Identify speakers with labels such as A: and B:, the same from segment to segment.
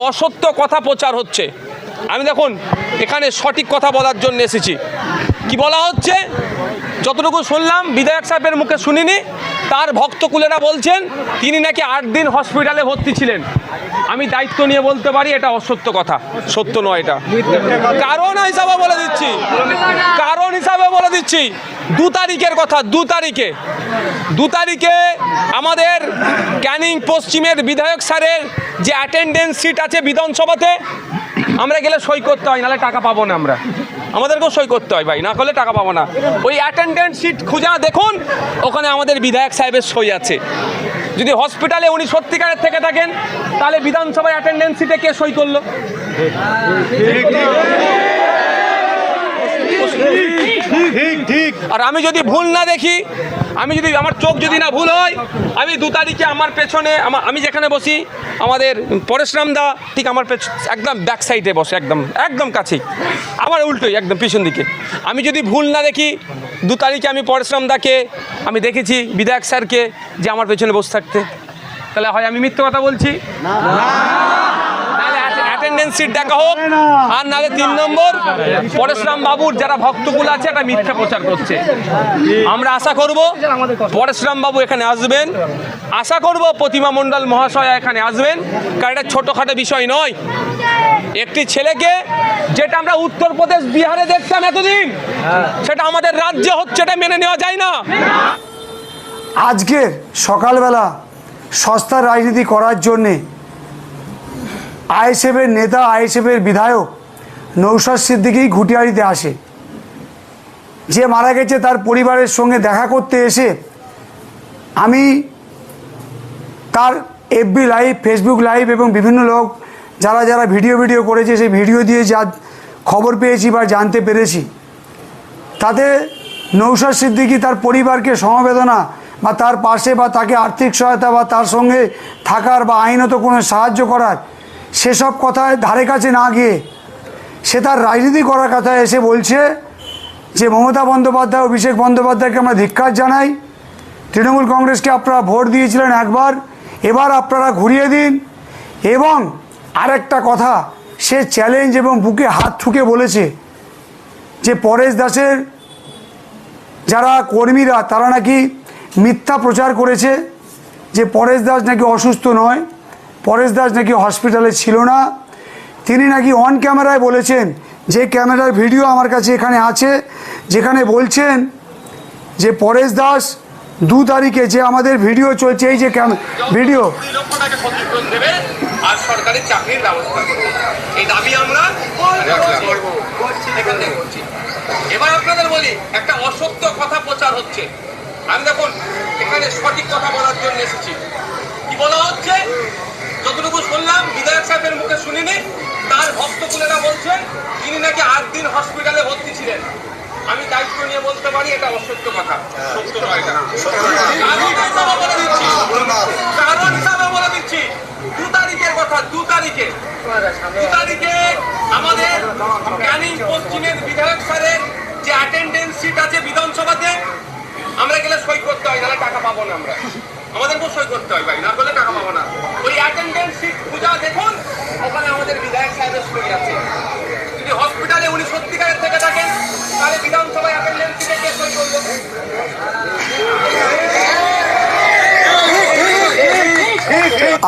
A: অসত্য কথা প্রচার হচ্ছে। আমি দেখুন, এখানে সঠিক কথা বলার জন্য এসেছি। কি বলা হচ্ছে? যতটুকু শুনলাম, বিধায়ক সাহেবের মুখে শুনিনি, তার ভক্তকুলেরা বলছেন, তিনি নাকি আট দিন হসপিটালে ভর্তি ছিলেন। আমি দায়িত্ব নিয়ে বলতে পারি, এটা অসত্য কথা, সত্য নয় এটা। কারণ হিসাবে বলে দিচ্ছি, কারণ হিসাবে বলে দিচ্ছি, দু তারিখের কথা, দু তারিখে। দু তারিখে আমাদের ক্যানিং পশ্চিমের বিধায়ক স্যারের যে অ্যাটেন্ডেন্স সিট আছে বিধানসভাতে আমরা গেলে সই করতে হয় নাহলে টাকা পাবো না আমরা। আমাদেরকেও সই করতে হয় ভাই না করলে টাকা পাবো না। ওই অ্যাটেন্ডেন্স সিট খুঁজা দেখুন ওখানে আমাদের বিধায়ক সাহেবের সই আছে। যদি হসপিটালে উনি সত্যিকারের থেকে থাকেন তাহলে বিধানসভায় অ্যাটেন্ডেন্স সিটে কে সই করল? আর আমি যদি ভুল না দেখি আমি যদি আমার চোখ যদি না ভুল হয়, আমি দু তারিখে আমার পেছনে আমা- আমি যেখানে বসি, আমাদের পরেশরাম দা ঠিক আমার পেছ একদম ব্যাক সাইডে বসে, একদম একদম কাছেই। আমার উল্টোই, একদম পিছন দিকে। আমি যদি ভুল না দেখি, দু তারিখে আমি পরেশরাম দাকে আমি দেখেছি, বিধায়ক স্যারকে, যে আমার পেছনে বসে থাকতে। তাহলে হয় আমি মিথ্যে কথা বলছি? অ্যাটেন্ডেন্স সিট দেখা হোক। আর নাহলে তিন নম্বর, পরেশরাম বাবুর যারা ভক্তকুল আছে, একটা মিথ্যা প্রচার করছে। আমরা আশা করব পরেশরাম বাবু এখানে আসবেন। আশা করব প্রতিমা মণ্ডল মহাশয় এখানে আসবেন। কারণ এটা ছোটোখাটো বিষয় নয়। একটি ছেলেকে যেটা আমরা উত্তরপ্রদেশ, বিহারে দেখতাম এতদিন, সেটা আমাদের রাজ্যে হচ্ছে, এটা মেনে নেওয়া যায় না।
B: আজকের সকালবেলা সস্তার রাজনীতি করার জন্যে আইএসএফের নেতা আইএসএফের বিধায়ক নৌসাদ সিদ্দিকি ঘুটিয়ারিতে আসে। যে মারা গেছে তার পরিবারের সঙ্গে দেখা করতে এসে আমি তার এফবি লাইভ ফেসবুক লাইভ এবং বিভিন্ন লোক যারা যারা ভিডিও ভিডিও করেছে সেই ভিডিও দিয়ে যা খবর পেয়েছি বা জানতে পেরেছি। তাতে নৌসাদ সিদ্দিকি তার পরিবারকে সমবেদনা বা তার পাশে বা তাকে আর্থিক সহায়তা বা তার সঙ্গে থাকার বা আইনত কোনো সাহায্য করার সেসব কথায় ধারে কাছে না গিয়ে সে তার রাজনীতি করার কথা এসে বলছে যে মমতা বন্দ্যোপাধ্যায়, অভিষেক বন্দ্যোপাধ্যায়কে আমরা ধিক্কার জানাই। তৃণমূল কংগ্রেসকে আপনারা ভোট দিয়েছিলেন একবার, এবার আপনারা ঘুরিয়ে দিন। এবং আরেকটা কথা, সে চ্যালেঞ্জ এবং বুকে হাত ঠুকে বলেছে যে পরেশ দাসের যারা কর্মীরা, তারা নাকি মিথ্যা প্রচার করেছে যে পরেশ দাস নাকি অসুস্থ নয়। পরেশ দাস নাকি হসপিটালে ছিল না, তিনি নাকি অন ক্যামেরায় বলেছেন যে ক্যামেরার ভিডিও আমার কাছে এখানে আছে, যেখানে বলছেন যে পরেশ দাস দু তারিখে যে আমাদের ভিডিও চলছে, এই যে ভিডিও।
A: এবার আপনাদের বলি, একটা অসত্য কথা প্রচার হচ্ছে। আমি দেখুন, এখানে সঠিক কথা বলার জন্য এসেছি। কি বলা হচ্ছে? যতটুকু শুনলাম বিধায়ক সাহেবের মুখে শুনিনি তার ভক্তকুলেরা বলছেন তিনি নাকি আট দিন হসপিটালে ভর্তি ছিলেন। আমি দায়িত্ব নিয়ে বলতে পারি এটা অসত্য কথা। সত্য নয় এটা হিসাবে বলে দিচ্ছি। কারণ হিসাবে বলে দিচ্ছি। দু তারিখের কথা দু তারিখে। দু তারিখে আমাদের ক্যানিং পশ্চিমের বিধায়ক স্যারের যে অ্যাটেন্ডেন্স সিট আছে বিধানসভাতে আমরা গেলে সই করতে হয় নাহলে টাকা পাবো না আমরা। আমাদেরকেও সই করতে হয় ভাই, না করলে টাকা পাবো না। ওই অ্যাটেন্ডেন্স সিট খুঁজা দেখুন, ওখানে আমাদের বিধায়ক সাহেবের সই আছে যদি হসপিটালে উনি সত্যিকারের থেকে থাকেন, তাহলে বিধানসভায় অ্যাটেন্ডেন্স সিটে কে সই করল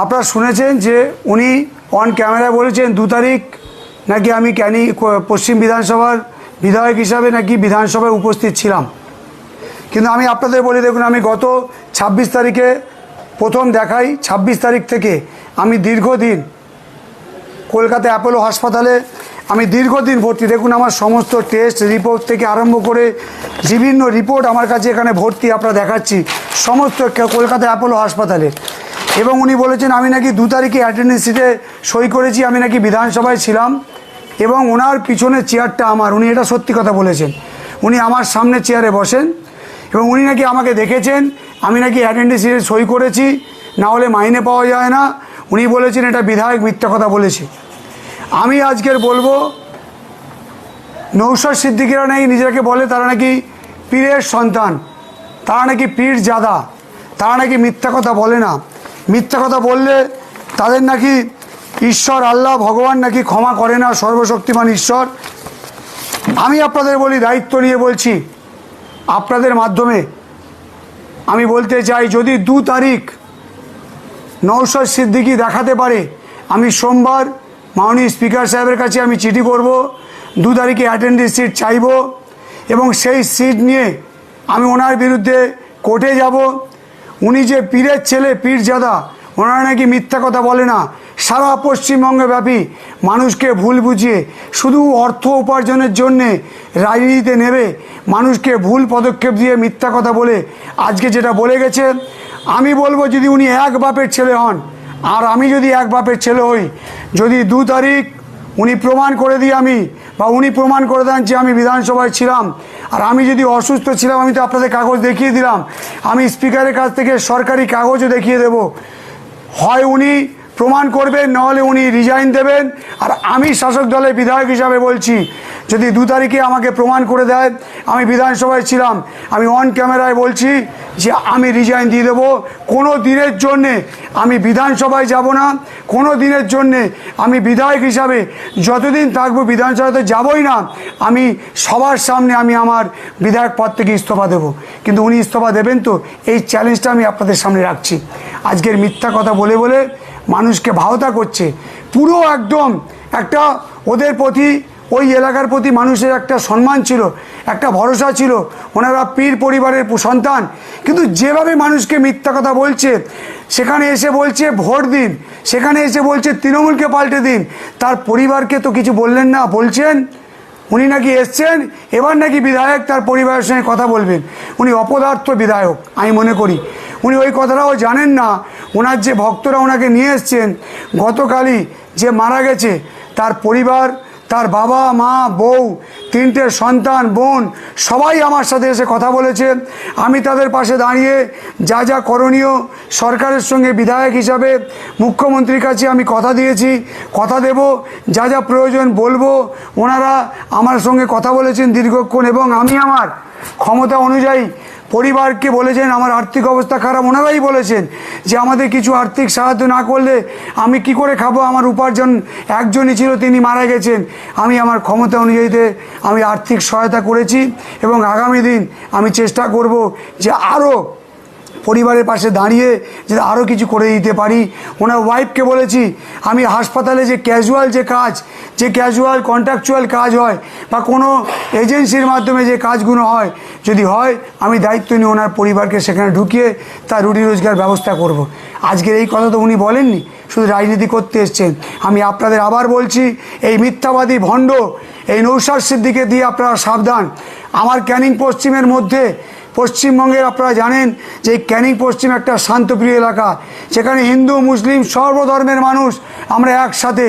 B: আপনারা শুনেছেন যে উনি অন ক্যামেরায় বলেছেন দু তারিখ নাকি আমি ক্যানি পশ্চিম বিধানসভার বিধায়ক হিসাবে নাকি বিধানসভায় উপস্থিত ছিলাম। কিন্তু আমি আপনাদের বলি, দেখুন, আমি গত ছাব্বিশ তারিখে প্রথম দেখাই, ছাব্বিশ তারিখ থেকে আমি দীর্ঘদিন কলকাতা অ্যাপোলো হাসপাতালে আমি দীর্ঘদিন ভর্তি। দেখুন, আমার সমস্ত টেস্ট রিপোর্ট থেকে আরম্ভ করে বিভিন্ন রিপোর্ট আমার কাছে এখানে ভর্তি আপনারা দেখাচ্ছি, সমস্ত কলকাতা অ্যাপোলো হাসপাতালে। এবং উনি বলেছেন, আমি নাকি দু তারিখে অ্যাটেন্ডেন্স সিটে সই করেছি, আমি নাকি বিধানসভায় ছিলাম এবং ওনার পিছনে চেয়ারটা আমার, উনি এটা সত্যি কথা বলেছেন। উনি আমার সামনে চেয়ারে বসেন এবং উনি নাকি আমাকে দেখেছেন, আমি নাকি অ্যাটেন্ডেন্স সই করেছি, না হলে মাইনে পাওয়া যায় না। উনি বলেছেন, এটা বিধায়ক মিথ্যা কথা বলেছে। আমি আজকের বলব, নৌসর সিদ্দিকিরা নাকি নিজেকে বলে, তারা নাকি পীরের সন্তান, তারা নাকি পীর জাদা, তারা নাকি মিথ্যা কথা বলে না। মিথ্যা কথা বললে তাদের নাকি ঈশ্বর, আল্লাহ, ভগবান নাকি ক্ষমা করে না, সর্বশক্তিমান ঈশ্বর। আমি আপনাদের বলি, দায়িত্ব নিয়ে বলছি আপনাদের মাধ্যমে আমি বলতে চাই, যদি দু তারিখ নৌসাদ সিদ্দিকি দেখাতে পারে, আমি সোমবার মাননীয় স্পিকার সাহেবের কাছে আমি চিঠি করব, দু তারিখে অ্যাটেন্ডেন্স সিট চাইব এবং সেই সিট নিয়ে আমি ওনার বিরুদ্ধে কোর্টে যাব। উনি যে পীরের ছেলে পীর পীরজাদা, ওনারা নাকি মিথ্যা কথা বলে না। সারা পশ্চিমবঙ্গ ব্যাপী মানুষকে ভুল বুঝিয়ে শুধু অর্থ উপার্জনের জন্যে রাজনীতিতে নেবে, মানুষকে ভুল পদক্ষেপ দিয়ে মিথ্যা কথা বলে আজকে যেটা বলে গেছে, আমি বলব যদি উনি এক বাপের ছেলে হন, আর আমি যদি এক বাপের ছেলে হই, যদি দু তারিখ উনি প্রমাণ করে দিই আমি, বা উনি প্রমাণ করে দেন যে আমি বিধানসভায় ছিলাম, আর আমি যদি অসুস্থ ছিলাম, আমি তো আপনাদের কাগজ দেখিয়ে দিলাম, আমি স্পিকারের কাছ থেকে সরকারি কাগজও দেখিয়ে দেব। হয় উনি প্রমাণ করবেন, নাহলে উনি রিজাইন দেবেন। আর আমি শাসক দলের বিধায়ক হিসাবে বলছি, যদি দু তারিখে আমাকে প্রমাণ করে দেয়, আমি বিধানসভায় ছিলাম, আমি অন ক্যামেরায় বলছি যে আমি রিজাইন দিয়ে দেবো। কোনো দিনের জন্যে আমি বিধানসভায় যাব না, কোনো দিনের জন্যে আমি বিধায়ক হিসাবে যতদিন থাকব বিধানসভাতে যাবই না, আমি সবার সামনে আমি আমার বিধায়ক পদ থেকে ইস্তফা দেবো। কিন্তু উনি ইস্তফা দেবেন তো, এই চ্যালেঞ্জটা আমি আপনাদের সামনে রাখছি। আজকের মিথ্যা কথা বলে বলে মানুষকে ভাওতা করছে। পুরো একদম একটা ওদের প্রতি, ওই এলাকার প্রতি মানুষের একটা সম্মান ছিল, একটা ভরসা ছিল, ওনারা পীর পরিবারের সন্তান। কিন্তু যেভাবে মানুষকে মিথ্যা কথা বলছে, সেখানে এসে বলছে ভোট দিন, সেখানে এসে বলছে তৃণমূলকে পাল্টে দিন, তার পরিবারকে তো কিছু বললেন না, বলছেন? উনি নাকি এসছেন? এবার নাকি বিধায়ক তার পরিবারের সঙ্গে কথা বলবেন। উনি অপদার্থ বিধায়ক, আমি মনে করি। উনি ওই কথাটাও জানেন না ওনার যে ভক্তরা ওনাকে নিয়ে এসছেন, গতকালই যে মারা গেছে, তার পরিবার, তার বাবা, মা, বউ, তিনটে সন্তান, বোন, সবাই আমার সাথে এসে কথা বলেছে। আমি তাদের পাশে দাঁড়িয়ে যা যা করণীয় সরকারের সঙ্গে বিধায়ক হিসাবে মুখ্যমন্ত্রীর কাছে আমি কথা দিয়েছি, কথা দেব, যা যা প্রয়োজন বলব। ওনারা আমার সঙ্গে কথা বলেছেন দীর্ঘক্ষণ এবং আমি আমার ক্ষমতা অনুযায়ী পরিবারকে বলেছেন, আমার আর্থিক অবস্থা খারাপ। ওনারাই বলেছেন যে, আমাদের কিছু আর্থিক সাহায্য না করলে আমি কি করে খাব? আমার উপার্জন একজনই ছিল, তিনি মারা গেছেন। আমি আমার ক্ষমতা অনুযায়ীতে আমি আর্থিক সহায়তা করেছি এবং আগামী দিন আমি চেষ্টা করব যে আরও পরিবারের পাশে দাঁড়িয়ে যে আরও কিছু করে দিতে পারি। ওনার ওয়াইফকে বলেছি, আমি হাসপাতালে যে ক্যাজুয়াল যে কাজ, যে ক্যাজুয়াল কন্ট্রাকচুয়াল কাজ হয় বা কোনো এজেন্সির মাধ্যমে যে কাজগুলো হয়, যদি হয়, আমি দায়িত্ব নিয়ে ওনার পরিবারকে সেখানে ঢুকিয়ে তার রুটি রোজগার ব্যবস্থা করব। আজকের এই কথা তো উনি বলেননি, শুধু রাজনীতি করতে এসছেন। আমি আপনাদের আবার বলছি, এই মিথ্যাবাদী ভণ্ড, এই নৌসার সিদ্দিকে দিয়ে আপনারা সাবধান। আমার ক্যানিং পশ্চিমের মধ্যে পশ্চিমবঙ্গের আপনারা জানেন যে ক্যানিং পশ্চিম একটা শান্তপ্রিয় এলাকা। সেখানে হিন্দু, মুসলিম সর্বধর্মের মানুষ আমরা একসাথে,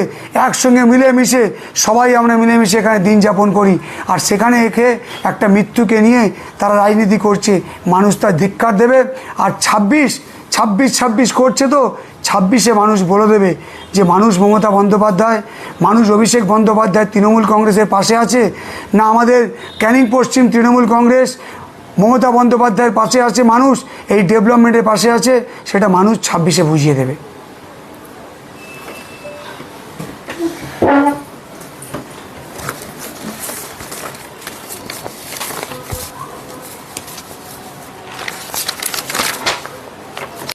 B: একসঙ্গে মিলেমিশে, সবাই আমরা মিলেমিশে এখানে দিন যাপন করি। আর সেখানে এসে একটা মৃত্যুকে নিয়ে তারা রাজনীতি করছে, মানুষ তার ধিক্কার দেবে। আর ছাব্বিশ ছাব্বিশ ছাব্বিশ করছে তো, ছাব্বিশে মানুষ বলে দেবে যে মানুষ মমতা বন্দ্যোপাধ্যায়, মানুষ অভিষেক বন্দ্যোপাধ্যায় তৃণমূল কংগ্রেসের পাশে আছে, না আমাদের ক্যানিং পশ্চিম তৃণমূল কংগ্রেস মমতা বন্দ্যোপাধ্যায়ের পাশে আছে মানুষ এই ডেভেলপমেন্টের পাশে আছে সেটা মানুষ ছাব্বিশে বুঝিয়ে দেবে।